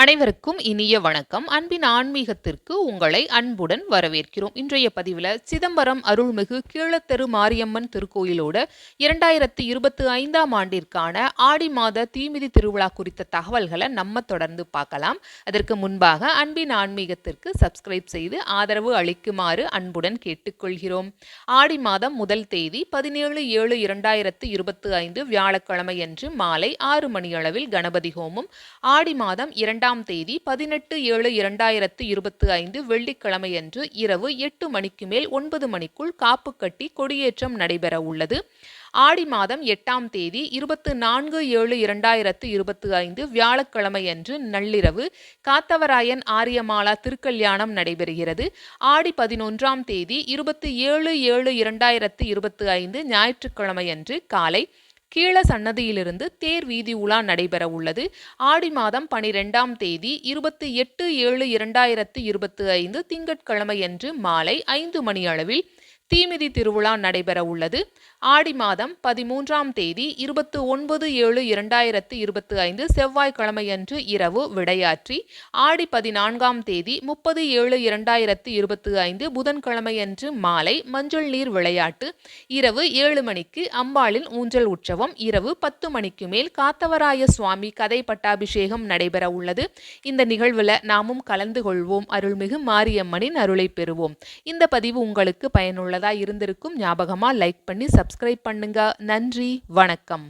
அனைவருக்கும் இனிய வணக்கம். அன்பின் ஆன்மீகத்திற்கு உங்களை அன்புடன் வரவேற்கிறோம். இன்றைய பதிவில் சிதம்பரம் அருள்மிகு கீழத்தெரு மாரியம்மன் திருக்கோயிலோட இரண்டாயிரத்தி இருபத்தி ஐந்தாம் ஆண்டிற்கான ஆடி மாத தீமிதி திருவிழா குறித்த தகவல்களை நம்ம தொடர்ந்து பார்க்கலாம். அதற்கு முன்பாக அன்பின் ஆன்மீகத்திற்கு சப்ஸ்கிரைப் செய்து ஆதரவு அளிக்குமாறு அன்புடன் கேட்டுக்கொள்கிறோம். ஆடி மாதம் முதல் தேதி பதினேழு ஏழு இரண்டாயிரத்து இருபத்தி ஐந்து வியாழக்கிழமை அன்று மாலை ஆறு மணியளவில் கணபதி ஹோமம். ஆடி மாதம் இரண்டாம் இரண்டாம் தேதி பதினெட்டு ஏழு இரண்டாயிரத்து இருபத்தி ஐந்து வெள்ளிக்கிழமையன்று இரவு எட்டு மணிக்கு மேல் ஒன்பது மணிக்குள் காப்பு கட்டி கொடியேற்றம் நடைபெற உள்ளது. ஆடி மாதம் எட்டாம் தேதி இருபத்து நான்கு ஏழு இரண்டாயிரத்து இருபத்தி ஐந்து வியாழக்கிழமையன்று நள்ளிரவு காத்தவராயன் ஆரியமாலா திருக்கல்யாணம் நடைபெறுகிறது. ஆடி பதினொன்றாம் தேதி இருபத்தி ஏழு ஏழு இரண்டாயிரத்து இருபத்தி ஐந்து ஞாயிற்றுக்கிழமையன்று காலை கீழ சன்னதியிலிருந்து தேர் வீதி உலா நடைபெற உள்ளது. ஆடி மாதம் பனிரெண்டாம் தேதி இருபத்தி எட்டு ஏழு இரண்டாயிரத்து இருபத்தி ஐந்து திங்கட்கிழமையன்று மாலை ஐந்து மணி அளவில் தீமிதி திருவிழா நடைபெற உள்ளது. ஆடி மாதம் பதிமூன்றாம் தேதி இருபத்து ஒன்பது ஏழு இரண்டாயிரத்து இருபத்து ஐந்து செவ்வாய்க்கிழமையன்று இரவு விடையாற்றி ஆடி பதினான்காம் தேதி முப்பது ஏழு இரண்டாயிரத்து இருபத்து ஐந்து புதன்கிழமையன்று மாலை மஞ்சள் நீர் விளையாட்டு இரவு ஏழு மணிக்கு அம்பாளின் ஊஞ்சல் உற்சவம் இரவு பத்து மணிக்கு மேல் காத்தவராய சுவாமி கதை பட்டாபிஷேகம் நடைபெற உள்ளது. இந்த நிகழ்வில் நாமும் கலந்து கொள்வோம். அருள்மிகு மாரியம்மனின் அருளை பெறுவோம். இந்த பதிவு உங்களுக்கு பயனுள்ள பயனுள்ளதாக இருந்திருக்கும். ஞாபகமா லைக் பண்ணி சப்ஸ்கிரைப் பண்ணுங்க. நன்றி. வணக்கம்.